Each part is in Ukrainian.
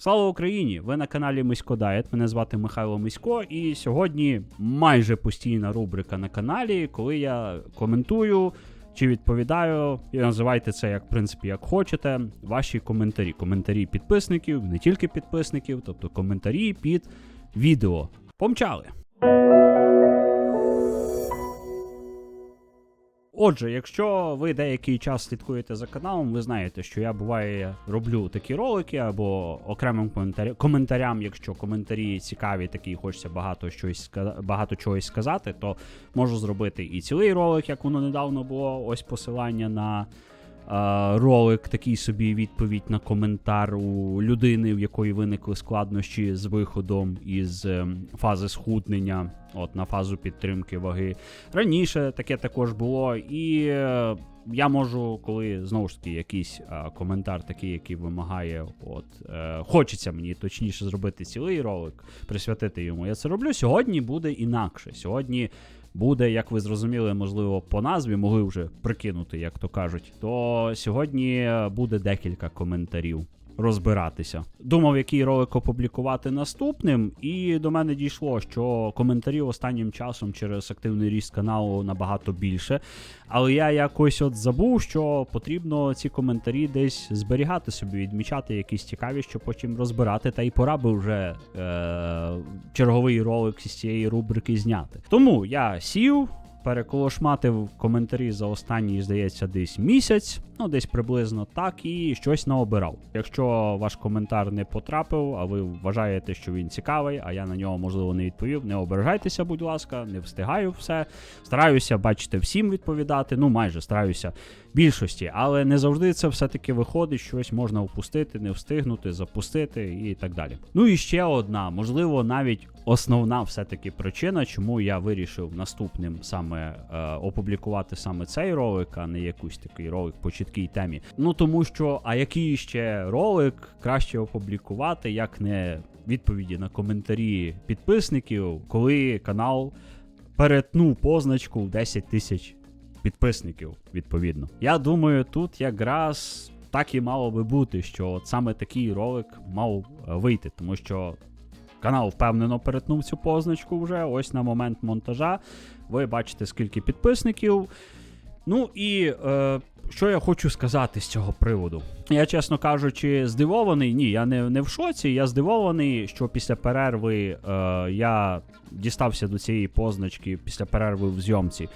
Слава Україні! Ви на каналі Мисько Дайет. Мене звати Михайло Мисько, і сьогодні майже постійна рубрика на каналі, коли я коментую чи відповідаю, і називайте це як в принципі як хочете. Ваші коментарі. Коментарі підписників, не тільки підписників, тобто коментарі під відео. Помчали! Отже, якщо ви деякий час слідкуєте за каналом, ви знаєте, що я буває роблю такі ролики або окремим коментаря- коментарям, якщо коментарі цікаві, такі хочеться багато щось багато чогось сказати, то можу зробити і цілий ролик, як воно недавно було. Ось посилання на ролик, такий собі відповідь на коментар у людини, в якої виникли складнощі з виходом із ем, фази схуднення, от на фазу підтримки ваги. Раніше таке також було, і е, я можу, коли знову ж таки якийсь е, коментар, такий, який вимагає, от е, хочеться мені точніше зробити цілий ролик, присвятити йому. Я це роблю. Сьогодні буде інакше. Сьогодні буде, як ви зрозуміли, можливо, по назві могли вже прикинути, як то кажуть. То сьогодні буде декілька коментарів. Розбиратися. Думав, який ролик опублікувати наступним, і до мене дійшло, що коментарів останнім часом через активний ріст каналу набагато більше. Але я якось от забув, що потрібно ці коментарі десь зберігати собі, відмічати якісь цікаві, щоб потім розбирати. Та й пора би вже е- черговий ролик з цієї рубрики зняти. Тому я сів. Переколошматив коментарі за останній, здається, десь місяць, ну десь приблизно так, і щось наобирав. Якщо ваш коментар не потрапив, а ви вважаєте, що він цікавий, а я на нього можливо не відповів, не ображайтеся, будь ласка, не встигаю все. Стараюся, бачите, всім відповідати. Ну, майже стараюся більшості, але не завжди це все-таки виходить, щось можна впустити, не встигнути, запустити і так далі. Ну і ще одна, можливо, навіть основна все-таки причина, чому я вирішив наступним саме е, опублікувати саме цей ролик, а не якийсь такий ролик по чіткій темі. Ну тому що, а який ще ролик краще опублікувати, як не відповіді на коментарі підписників, коли канал перетнув позначку в 10 тисяч підписників, відповідно. Я думаю, тут якраз так і мало би бути, що от саме такий ролик мав е, вийти, тому що канал впевнено перетнув цю позначку вже. Ось на момент монтажа. Ви бачите, скільки підписників. Ну і е, що я хочу сказати з цього приводу? Я, чесно кажучи, здивований. Ні, я не, не в шоці. Я здивований, що після перерви е, я дістався до цієї позначки після перерви в зйомці.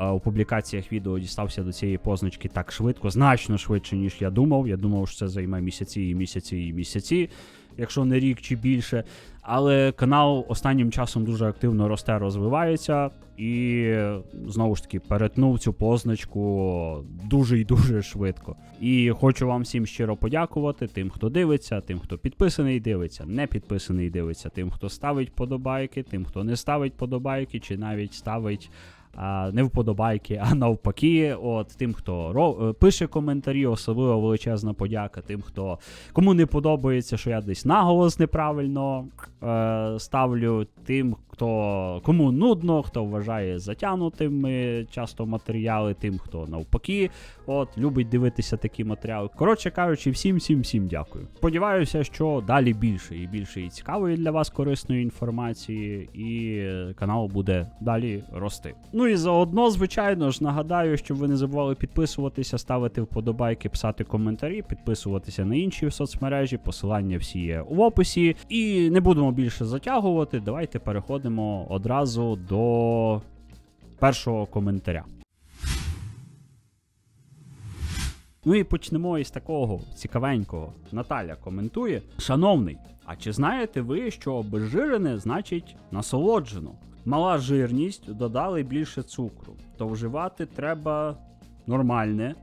Е, У публікаціях відео дістався до цієї позначки так швидко, значно швидше, ніж я думав. Я думав, що це займе місяці і місяці і місяці, якщо не рік чи більше. Але канал останнім часом дуже активно росте, розвивається, і знову ж таки перетнув цю позначку дуже і дуже швидко. І хочу вам всім щиро подякувати тим, хто дивиться, тим, хто підписаний дивиться, не підписаний дивиться, тим, хто ставить подобайки, тим, хто не ставить подобайки, чи навіть ставить. А, не вподобайки, а навпаки, от тим, хто ро- е, пише коментарі, особливо величезна подяка тим, хто кому не подобається, що я десь наголос неправильно е, ставлю, тим, хто кому нудно, хто вважає затягнутими часто матеріали, тим, хто навпаки, от любить дивитися такі матеріали. Коротше кажучи, всім, всім, всім дякую. Сподіваюся, що далі більше і більше і цікавої для вас корисної інформації, і канал буде далі рости. Ну і заодно, звичайно ж, нагадаю, щоб ви не забували підписуватися, ставити вподобайки, писати коментарі, підписуватися на інші соцмережі. Посилання всі є в описі. І не будемо більше затягувати. Давайте переходимо одразу до першого коментаря. Ну і почнемо із такого цікавенького. Наталя коментує: Шановний, а чи знаєте ви, що обезжирене значить насолоджено? Мала жирність, додали більше цукру, то вживати треба нормальне,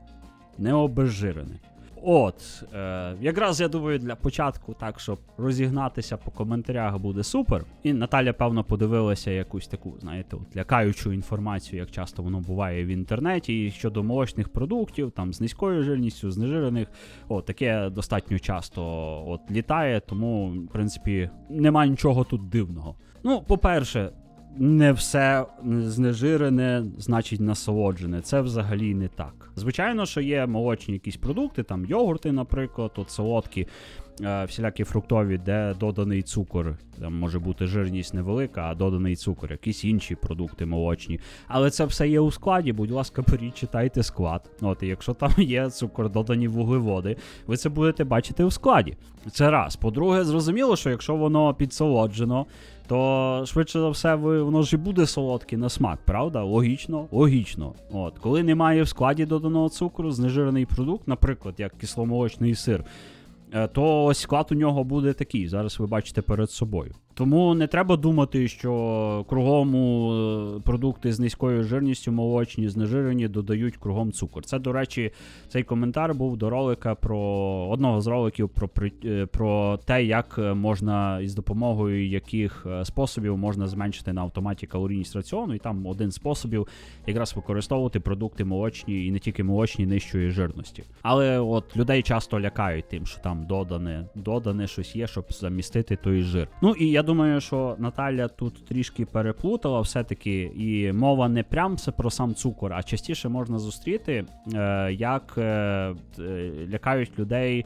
не обезжирене. От, е, якраз я думаю, для початку, так, щоб розігнатися по коментарях буде супер. І Наталя, певно, подивилася якусь таку, знаєте, от, лякаючу інформацію, як часто воно буває в інтернеті, і щодо молочних продуктів, там з низькою жирністю, знежирених. О, таке достатньо часто от, літає, тому, в принципі, нема нічого тут дивного. Ну, по-перше, не все знежирене, значить насолоджене. Це взагалі не так. Звичайно, що є молочні якісь продукти, там йогурти, наприклад, от солодкі. Е, всілякі фруктові, де доданий цукор. Там може бути жирність невелика, а доданий цукор, якісь інші продукти молочні. Але це все є у складі. Будь ласка, беріть, читайте склад. От, і якщо там є цукор, додані вуглеводи, ви це будете бачити у складі. Це раз. По-друге, зрозуміло, що якщо воно підсолоджено, то швидше за все ви, воно ж і буде солодке на смак, правда? Логічно, логічно. От, коли немає в складі доданого цукру, знежирений продукт, наприклад, як кисломолочний сир. Е, То ось склад у нього буде такий. Зараз ви бачите перед собою. Тому не треба думати, що кругом е, продукти з низькою жирністю молочні, знежирені, додають кругом цукор. Це, до речі, цей коментар був до ролика про одного з роликів про, е, про те, як е, можна із допомогою яких способів можна зменшити на автоматі калорійність раціону. І там один з способів якраз використовувати продукти молочні і не тільки молочні нижчої жирності. Але от людей часто лякають тим, що там додане, додане щось є, щоб замістити той жир. Ну і я думаю, що Наталя тут трішки переплутала все-таки, і мова не прям про сам цукор, а частіше можна зустріти, е, як е, е, лякають людей.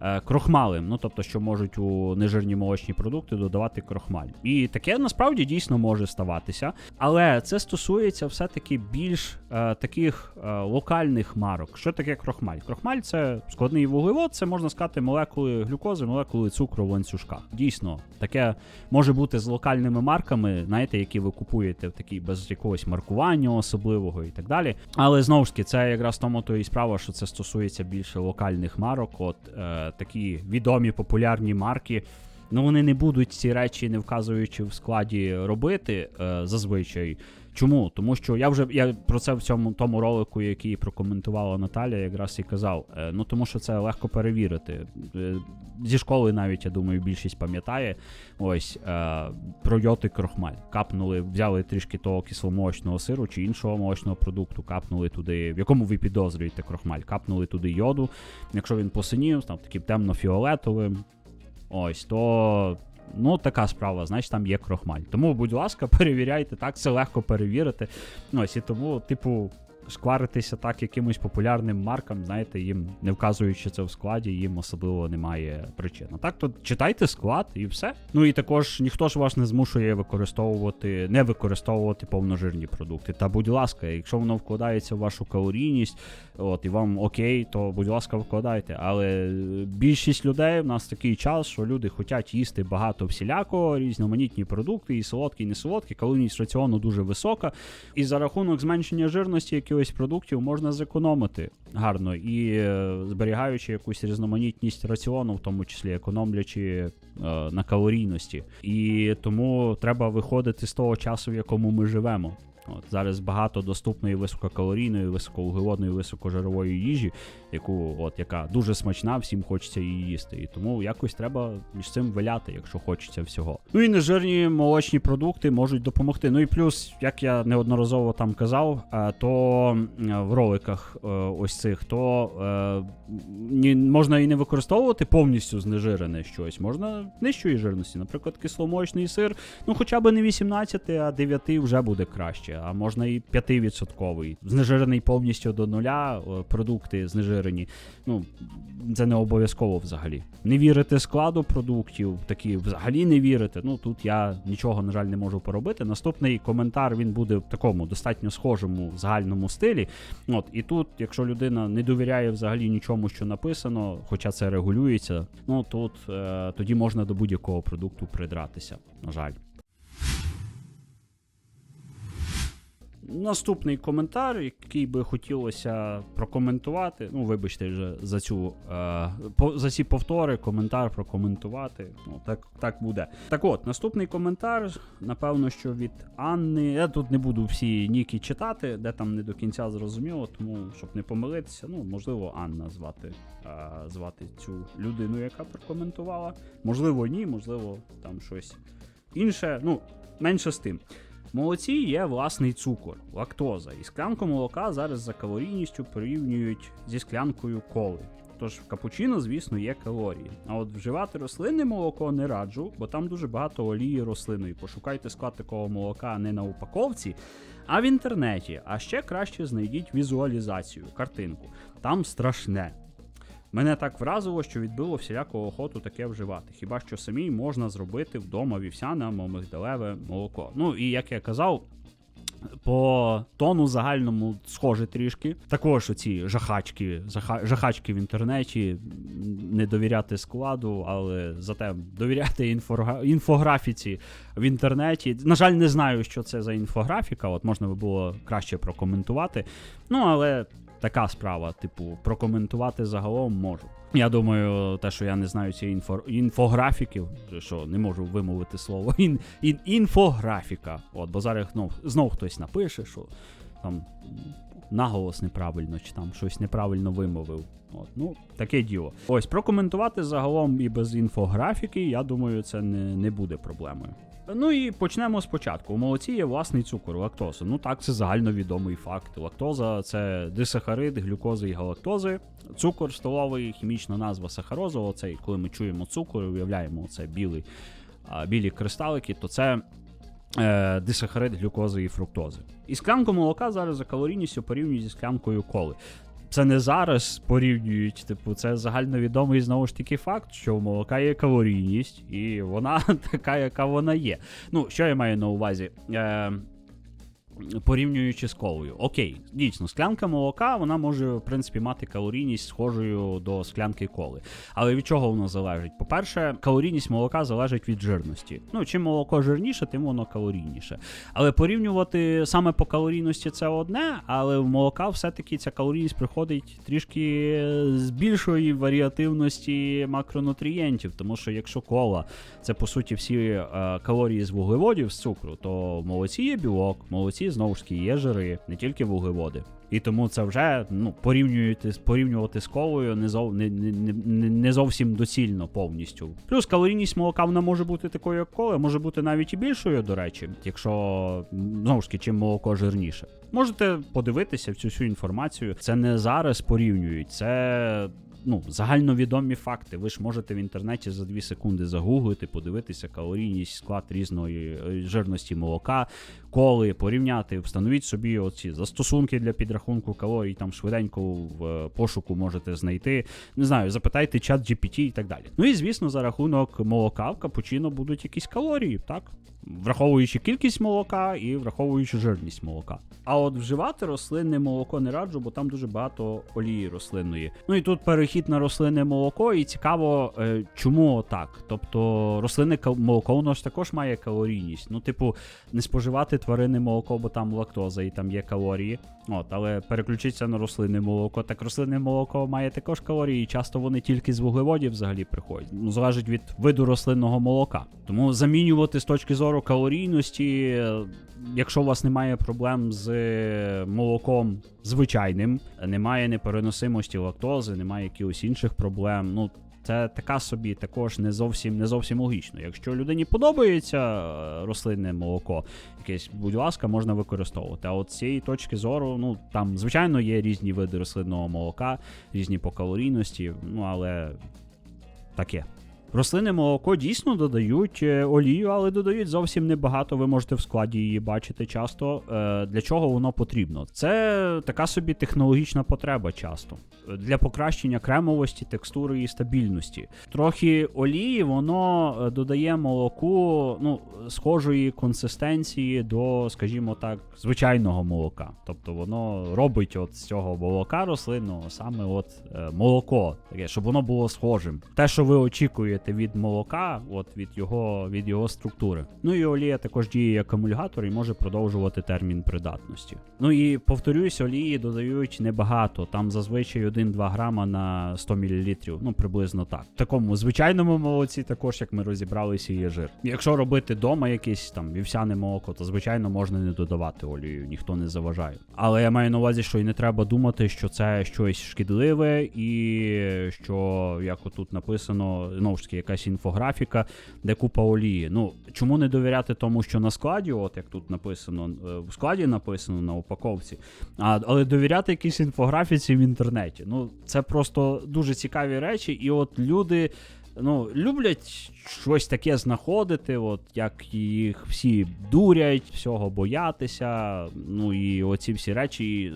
Е, Крохмалем, ну тобто, що можуть у нежирні молочні продукти додавати крохмаль. І таке насправді дійсно може ставатися. Але це стосується все-таки більш е, таких е, локальних марок. Що таке крохмаль? Крохмаль це складний вуглевод, це можна сказати молекули глюкози, молекули цукру в ланцюжках. Дійсно, таке може бути з локальними марками, знаєте, які ви купуєте в такій без якогось маркування особливого і так далі. Але знову ж таки, це якраз тому то і справа, що це стосується більше локальних марок. От е, такі відомі популярні марки. Ну, вони не будуть ці речі, не вказуючи в складі робити е, зазвичай. Чому? Тому що я вже я про це в цьому тому ролику, який прокоментувала Наталя, якраз і казав. Е, ну тому що це легко перевірити. Е, зі школи навіть я думаю, більшість пам'ятає. Ось е, про йод і крохмаль. Капнули, взяли трішки того кисломолочного сиру чи іншого молочного продукту, капнули туди, в якому ви підозрюєте крохмаль, капнули туди йоду. Якщо він посинів, став таким темно-фіолетовим. Ось, то. Ну, така справа, значить там є крохмаль. Тому, будь ласка, перевіряйте, так, це легко перевірити. Ось і тому, типу, шкваритися так якимось популярним маркам, знаєте, їм не вказуючи це в складі, їм особливо немає причин. Так то читайте склад і все. Ну і також ніхто ж вас не змушує використовувати, не використовувати повножирні продукти. Та будь ласка, якщо воно вкладається в вашу калорійність, от і вам окей, то будь ласка, вкладайте. Але більшість людей в нас такий час, що люди хочуть їсти багато всілякого, різноманітні продукти, і солодкі, і не солодкі. Калорійність раціону дуже висока. І за рахунок зменшення жирності якихось продуктів можна зекономити гарно і е, зберігаючи якусь різноманітність раціону, в тому числі економлячи е, на калорійності. І тому треба виходити з того часу, в якому ми живемо. От зараз багато доступної висококалорійної, високоуглеводної, високожирової їжі, яку от яка дуже смачна, всім хочеться її їсти. І тому якось треба між цим виляти, якщо хочеться всього. Ну і нежирні молочні продукти можуть допомогти. Ну і плюс, як я неодноразово там казав, е, то в роликах е, ось цих, то е, можна і не використовувати повністю знежирене щось, можна нижчої жирності, наприклад, кисломолочний сир. Ну, хоча б не 18, а 9 вже буде краще. А можна і 5%. Знежирений повністю до нуля, продукти знежирені. Ну, це не обов'язково взагалі. Не вірите складу продуктів, такі взагалі не вірите. Ну тут я нічого, на жаль, не можу поробити. Наступний коментар він буде в такому достатньо схожому загальному стилі. От, і тут, якщо людина не довіряє взагалі нічому, що написано, хоча це регулюється, ну тут е, тоді можна до будь-якого продукту придратися. На жаль. Наступний коментар, який би хотілося прокоментувати. Ну, вибачте вже за цю е, за ці повтори, коментар прокоментувати. Ну, так, так буде. Так от, наступний коментар, напевно, що від Анни. Я тут не буду всі ніки читати, де там не до кінця зрозуміло, тому щоб не помилитися, ну, можливо, Анна звати, е, звати цю людину, яка прокоментувала. Можливо, ні, можливо, там щось інше. Ну, менше з тим. Молоці є власний цукор, лактоза, і склянку молока зараз за калорійністю порівнюють зі склянкою коли. Тож в капучино, звісно, є калорії. А от вживати рослинне молоко не раджу, бо там дуже багато олії рослинної. Пошукайте склад такого молока не на упаковці, а в інтернеті. А ще краще знайдіть візуалізацію, картинку. Там страшне. Мене так вразило, що відбило всіляку охоту таке вживати. Хіба що самій можна зробити вдома вівсяне або мигдалеве молоко. Ну і як я казав. По тону загальному схоже трішки. Також оці жахачки, жахачки в інтернеті, не довіряти складу, але зате довіряти інфорга- інфографіці в інтернеті. На жаль, не знаю, що це за інфографіка. От можна би було краще прокоментувати. Ну, але така справа, типу, прокоментувати загалом можу. Я думаю, те, що я не знаю цієї інфо... інфографіків, що не можу вимовити слово. Ін... Ін... Інфографіка. От, бо зараз знов, знов хтось напише, що там наголос неправильно, чи там щось неправильно вимовив. От, ну, таке діло. Ось прокоментувати загалом і без інфографіки, я думаю, це не, не буде проблемою. Ну і почнемо спочатку. У молоці є власний цукор, лактоза. Ну так, це загальновідомий факт. Лактоза це дисахарид, глюкози і галактози. Цукор столовий, хімічна назва сахарозу. Оцей, коли ми чуємо цукор, уявляємо це білий, білі кристалики, то це е, дисахарид, глюкози і фруктози. І склянку молока зараз за калорійністю порівнюють зі склянкою коли. Це не зараз порівнюють, типу, це загальновідомий знову ж таки факт, що у молока є калорійність, і вона така, яка вона є. Ну, що я маю на увазі? Е, порівнюючи з колою. Окей, дійсно, склянка молока вона може, в принципі, мати калорійність схожою до склянки коли. Але від чого воно залежить? По-перше, калорійність молока залежить від жирності. Ну, чим молоко жирніше, тим воно калорійніше. Але порівнювати саме по калорійності це одне, але в молока все-таки ця калорійність приходить трішки з більшої варіативності макронутрієнтів. Тому що якщо кола це по суті всі е, калорії з вуглеводів з цукру, то в молоці є білок, в молоці знову ж таки є жири, не тільки вуглеводи. І тому це вже ну, порівнювати, порівнювати з колою не, зов, не, не, не, не зовсім доцільно повністю. Плюс калорійність молока вона може бути такою, як кола, може бути навіть і більшою, до речі, якщо знову ж таки, чим молоко жирніше. Можете подивитися цю всю інформацію. Це не зараз порівнюють, це ну, загальновідомі факти. Ви ж можете в інтернеті за 2 секунди загуглити, подивитися калорійність, склад різної е, жирності молока, коли порівняти, встановіть собі оці застосунки для підрахунку калорій, там швиденько в е, пошуку можете знайти. Не знаю, запитайте чат GPT і так далі. Ну і звісно, за рахунок молока в капучино будуть якісь калорії, так? Враховуючи кількість молока і враховуючи жирність молока. А от вживати рослинне молоко не раджу, бо там дуже багато олії рослинної. Ну і тут перехід на рослинне молоко, і цікаво, е, чому так. Тобто рослинне молоко воно ж також має калорійність. Ну, типу, не споживати тваринне молоко, бо там лактоза і там є калорії. От, але переключитися на рослинне молоко. Так рослинне молоко має також калорії, і часто вони тільки з вуглеводів взагалі приходять. Ну, залежить від виду рослинного молока. Тому замінювати з точки зору калорійності, якщо у вас немає проблем з е, молоком звичайним, немає непереносимості лактози, немає якихось інших проблем. Ну, це така собі також не зовсім не зовсім логічно. Якщо людині подобається е, рослинне молоко, якесь, будь ласка, можна використовувати. А от з цієї точки зору, ну там звичайно є різні види рослинного молока, різні по калорійності, ну але таке. Рослинне молоко дійсно додають е, олію, але додають зовсім небагато. Ви можете в складі її бачити часто. Е, Для чого воно потрібно? Це така собі технологічна потреба часто для покращення кремовості, текстури і стабільності. Трохи олії воно е, додає молоку ну, схожої консистенції до, скажімо так, звичайного молока. Тобто воно робить от з цього молока рослинного саме от е, молоко, таке, щоб воно було схожим. Те, що ви очікуєте від молока, от від його від його структури. Ну і олія також діє як емульгатор і може продовжувати термін придатності. Ну і повторюсь, олії додають небагато. Там зазвичай 1-2 грама на 100 мл, ну приблизно так. В такому звичайному молоці, також як ми розібралися, є жир. Якщо робити вдома якесь там вівсяне молоко, то звичайно можна не додавати олію, ніхто не заважає. Але я маю на увазі, що і не треба думати, що це щось шкідливе, і що як отут написано, знову ж таки, якась інфографіка, де купа олії. Ну чому не довіряти тому, що на складі, от як тут написано, е, в складі написано на упаковці, а, але довіряти якійсь інфографіці в інтернеті. Ну це просто дуже цікаві речі, і от люди. Ну, люблять щось таке знаходити, от як їх всі дурять, всього боятися. Ну і оці всі речі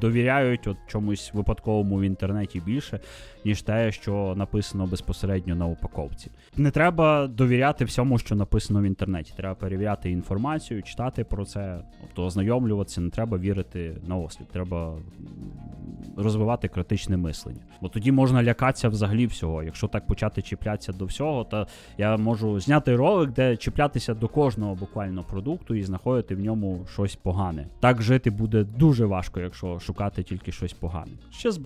довіряють от чомусь випадковому в інтернеті більше, ніж те, що написано безпосередньо на упаковці. Не треба довіряти всьому, що написано в інтернеті. Треба перевіряти інформацію, читати про це, тобто ознайомлюватися, не треба вірити на осліп. Треба розвивати критичне мислення. Бо тоді можна лякатися взагалі всього. Якщо так почати чіплятися до всього, то я можу зняти ролик, де чіплятися до кожного буквально продукту і знаходити в ньому щось погане. Так жити буде дуже важко, якщо шукати тільки щось погане. Ще з-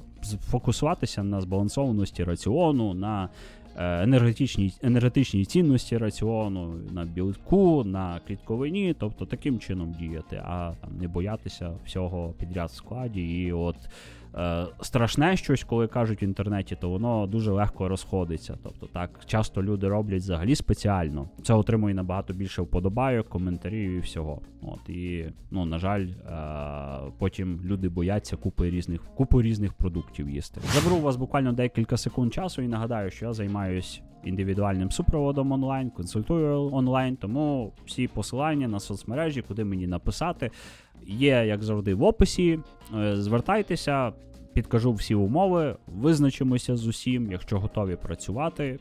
фокусуватися на збалансованості раціону, на е, енергетичній, енергетичній цінності раціону, на білку, на клітковині, тобто таким чином діяти, а не боятися всього підряд в складі. І от е, страшне щось, коли кажуть в інтернеті, то воно дуже легко розходиться. Тобто так часто люди роблять взагалі спеціально. Це отримує набагато більше вподобайок, коментарів і всього. От і ну на жаль, е, потім люди бояться купи різних купу різних продуктів їсти. Заберу у вас буквально декілька секунд часу і нагадаю, що я займаюсь індивідуальним супроводом онлайн, консультую онлайн, тому всі посилання на соцмережі, куди мені написати, є як завжди в описі. Е, Звертайтеся, підкажу всі умови, визначимося з усім. Якщо готові працювати,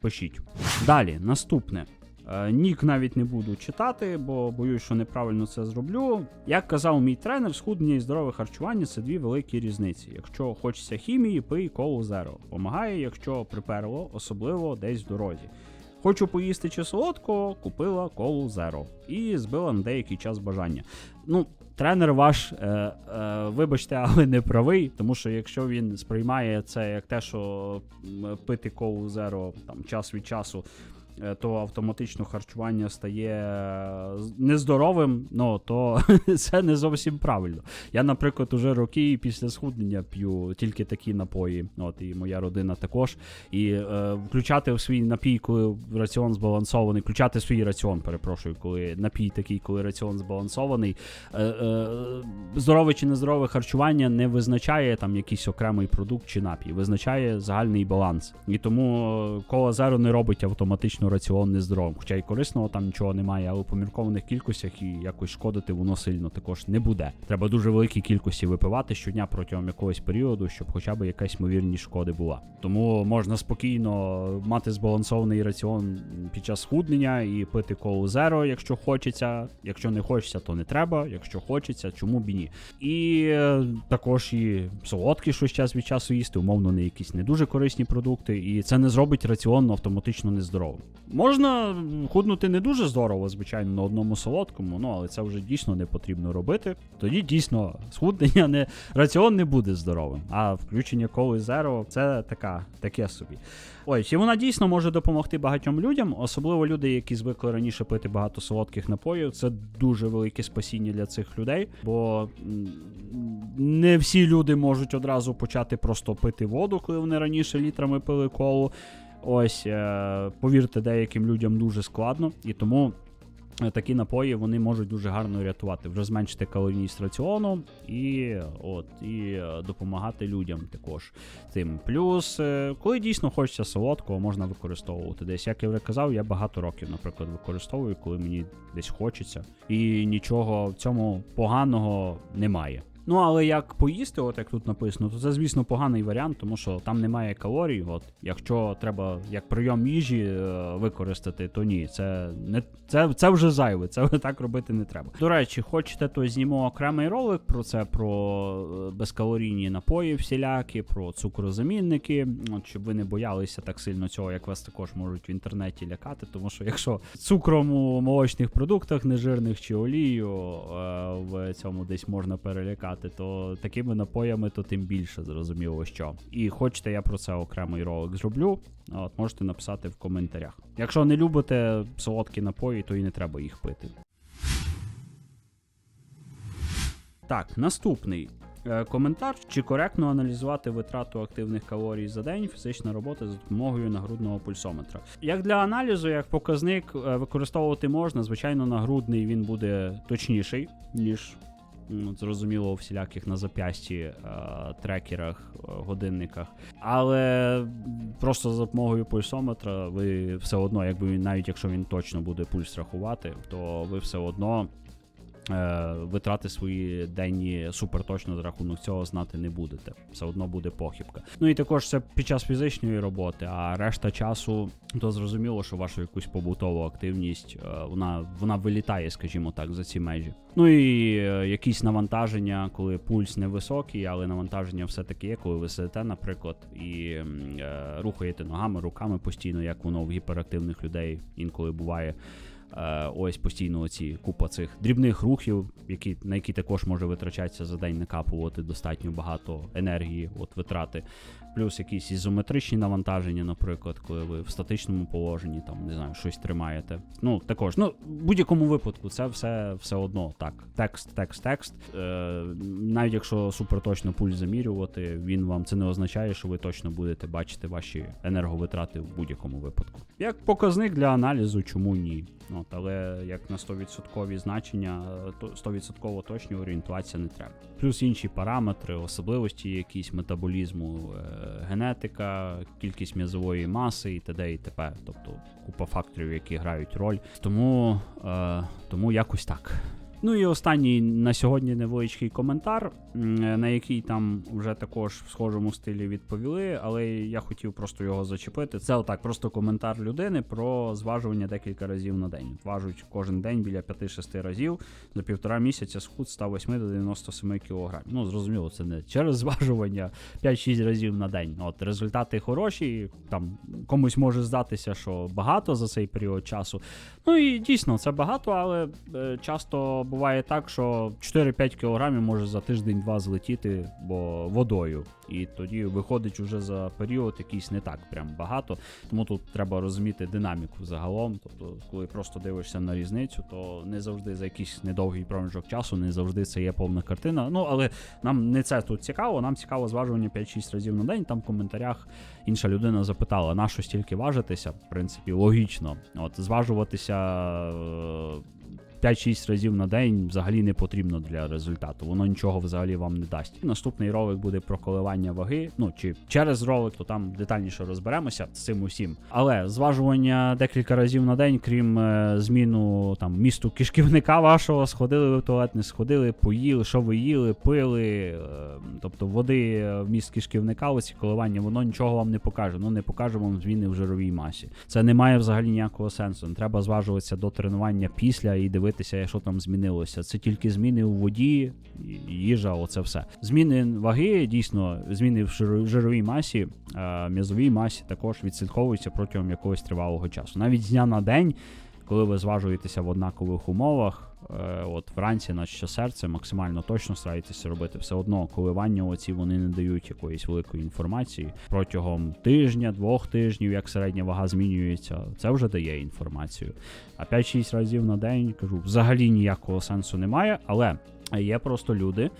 пишіть. Далі, наступне. Е, Нік навіть не буду читати, бо боюсь, що неправильно це зроблю. Як казав мій тренер, схуднення і здорове харчування це дві великі різниці. Якщо хочеться хімії, пий колу зеро. Помагає, якщо приперло, особливо десь в дорозі. Хочу поїсти чи солодкого, купила колу зеро і збила на деякий час бажання. Ну, тренер ваш, е, е, вибачте, але не правий, тому що якщо він сприймає це як те, що пити колу зеро там час від часу, то автоматично харчування стає е, нездоровим, ну то це не зовсім правильно. Я, наприклад, уже роки після схуднення п'ю тільки такі напої. От і моя родина також. І е, включати в свій напій, коли раціон збалансований, включати свій раціон, перепрошую, коли напій такий, коли раціон збалансований. Е, е, здорове чи нездорове харчування не визначає там якийсь окремий продукт чи напій, визначає загальний баланс. І тому е, кола зеро не робить автоматично раціон нездоровим. Хоча й корисного там нічого немає, але у поміркованих кількостях і якось шкодити воно сильно також не буде. Треба дуже великі кількості випивати щодня протягом якогось періоду, щоб хоча б якась ймовірність шкоди була. Тому можна спокійно мати збалансований раціон під час схуднення і пити колу зеро, якщо хочеться. Якщо не хочеться, то не треба. Якщо хочеться, чому б і ні. І е, також і солодкі щось час від часу їсти, умовно, не якісь не дуже корисні продукти, і це не зробить раціон автоматично нездоровим. Можна худнути не дуже здорово, звичайно, на одному солодкому, ну але це вже дійсно не потрібно робити. Тоді дійсно схуднення не раціон не буде здоровим. А включення коли зеро це така, таке собі. Ось, і вона дійсно може допомогти багатьом людям, особливо люди, які звикли раніше пити багато солодких напоїв. Це дуже велике спасіння для цих людей, бо не всі люди можуть одразу почати просто пити воду, коли вони раніше літрами пили колу. Ось, е, повірте, деяким людям дуже складно, і тому е, такі напої вони можуть дуже гарно рятувати, вже зменшити калорійність раціону і, от, і е, допомагати людям також цим. Плюс, коли дійсно хочеться солодкого, можна використовувати десь. Як я вже казав, я багато років, наприклад, використовую, коли мені десь хочеться, і нічого в цьому поганого немає. Ну, але як поїсти, от як тут написано, то це, звісно, поганий варіант, тому що там немає калорій. От якщо треба як прийом їжі е, використати, то ні, це не це, це вже зайве, це так робити не треба. До речі, хочете, то зніму окремий ролик про це, про е, безкалорійні напої всілякі, про цукрозамінники. От щоб ви не боялися так сильно цього, як вас також можуть в інтернеті лякати, тому що якщо цукром у молочних продуктах нежирних чи олію е, в цьому десь можна перелякати, то такими напоями то тим більше зрозуміло що. І хочете, я про це окремий ролик зроблю. От можете написати в коментарях. Якщо не любите солодкі напої, то і не треба їх пити. Так, наступний. Е, Коментар: чи коректно аналізувати витрату активних калорій за день фізична робота за допомогою нагрудного пульсометра? Як для аналізу, як показник е, використовувати можна, звичайно, нагрудний він буде точніший, ніж м, зрозуміло, всіляких на зап'ясті е, трекерах, е, годинниках. Але просто за допомогою пульсометра ви все одно, якби навіть якщо він точно буде пульс рахувати, то ви все одно. Е, Витрати свої денні суперточно за рахунок цього знати не будете. Все одно буде похибка. Ну і також це під час фізичної роботи, а решта часу, то зрозуміло, що вашу якусь побутову активність е, вона, вона вилітає, скажімо так, за ці межі. Ну і е, якісь навантаження, коли пульс невисокий, але навантаження все-таки є, коли ви сидите, наприклад, і е, рухаєте ногами, руками постійно, як воно в гіперактивних людей інколи буває. Е, ось постійно оці купа цих дрібних рухів, які, на які також може витрачатися за день накапувати достатньо багато енергії, от витрати. Плюс якісь ізометричні навантаження, наприклад, коли ви в статичному положенні, там не знаю, щось тримаєте. Ну також, ну в будь-якому випадку, це все все одно так. Текст, текст, текст. Е, навіть якщо суперточно пульс замірювати, він вам це не означає, що ви точно будете бачити ваші енерговитрати в будь-якому випадку. Як показник для аналізу, чому ні? От, але як на 100% значення, то 100% точні орієнтуватися не треба. Плюс інші параметри, особливості якісь метаболізму, е, генетика, кількість м'язової маси і т.д. і т.п. Тобто купа факторів, які грають роль. Тому, е, тому якось так. Ну і останній на сьогодні невеличкий коментар, на який там вже також в схожому стилі відповіли, але я хотів просто його зачепити. Це отак, просто коментар людини про зважування декілька разів на день. Важуть кожен день біля 5-6 разів. За півтора місяця схуд з 108 до 97 кг. Ну, зрозуміло, це не через зважування 5-6 разів на день. От результати хороші. Там комусь може здатися, що багато за цей період часу. Ну і дійсно це багато, але е, часто буває так, що 4-5 кілограмів може за тиждень-два злетіти, бо водою. І тоді виходить уже за період якийсь не так прям багато. Тому тут треба розуміти динаміку загалом. Тобто, коли просто дивишся на різницю, то не завжди за якийсь недовгий проміжок часу, не завжди це є повна картина. Ну але нам не це тут цікаво. Нам цікаво зважування 5-6 разів на день. Там в коментарях інша людина запитала, на що стільки важитися? В принципі, логічно. От зважуватися. Е, 5-6 разів на день взагалі не потрібно для результату. Воно нічого взагалі вам не дасть. Наступний ролик буде про коливання ваги. Ну чи через ролик, то там детальніше розберемося з цим усім. Але зважування декілька разів на день, крім е, зміну там місту кишківника вашого, сходили в туалет, не сходили, поїли, що ви їли, пили. е, тобто води в міст кишківника, оці коливання, воно нічого вам не покаже. Ну не покаже вам зміни в жировій масі. Це не має взагалі ніякого сенсу. Не треба зважуватися до тренування після і дивитися, що там змінилося. Це тільки зміни у воді, їжа, оце все. Зміни ваги, дійсно, зміни в жировій масі, м'язовій масі також відслідковуються протягом якогось тривалого часу. Навіть з дня на день, коли ви зважуєтеся в однакових умовах. Е, От вранці, наче серце, максимально точно старайтеся робити. Все одно коливання оці вони не дають якоїсь великої інформації. Протягом тижня, двох тижнів, як середня вага змінюється, це вже дає інформацію. А 5-6 разів на день кажу, взагалі ніякого сенсу немає, але є просто люди.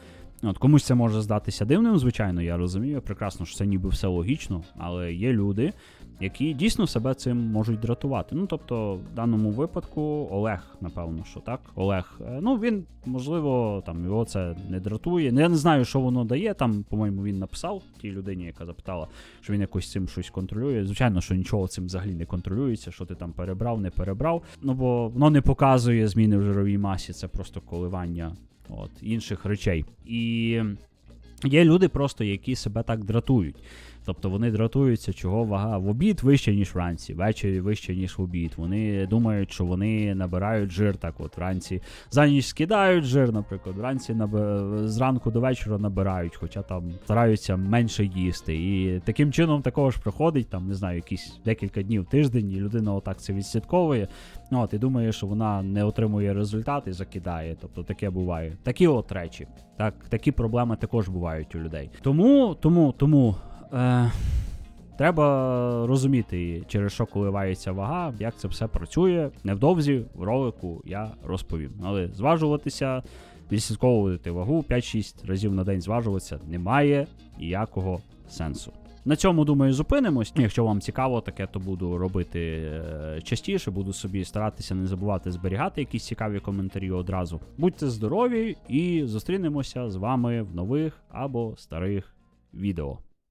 От комусь це може здатися дивним, звичайно, я розумію прекрасно, що це ніби все логічно, але є люди, які дійсно себе цим можуть дратувати. Ну тобто, в даному випадку Олег, напевно, що так. Олег, е, ну він можливо там його це не дратує. Ну, Я не знаю, що воно дає. Там, по-моєму, він написав тій людині, яка запитала, що він якось цим щось контролює. Звичайно, що нічого цим взагалі не контролюється, що ти там перебрав, не перебрав. Ну бо воно не показує зміни в жировій масі, це просто коливання от, інших речей. І є люди просто, які себе так дратують. Тобто вони дратуються, чого вага в обід вище, ніж вранці, ввечері вище, ніж в обід. Вони думають, що вони набирають жир так от вранці. За ніч скидають жир, наприклад, вранці наби... зранку до вечора набирають, хоча там стараються менше їсти. І таким чином також приходить, там, не знаю, якісь декілька днів тиждень, і людина отак це відслідковує. Ну, от, і думає, що вона не отримує результат і закидає. Тобто таке буває. Такі от речі. Так, такі проблеми також бувають у людей. Тому, тому, тому. Е, Треба розуміти, через що коливається вага, як це все працює. Невдовзі в ролику я розповім. Але зважуватися, відслідковувати вагу 5-6 разів на день зважуватися немає ніякого сенсу. На цьому думаю зупинимось. Якщо вам цікаво, таке то буду робити е, частіше. Буду собі старатися не забувати зберігати якісь цікаві коментарі одразу. Будьте здорові і зустрінемося з вами в нових або старих відео.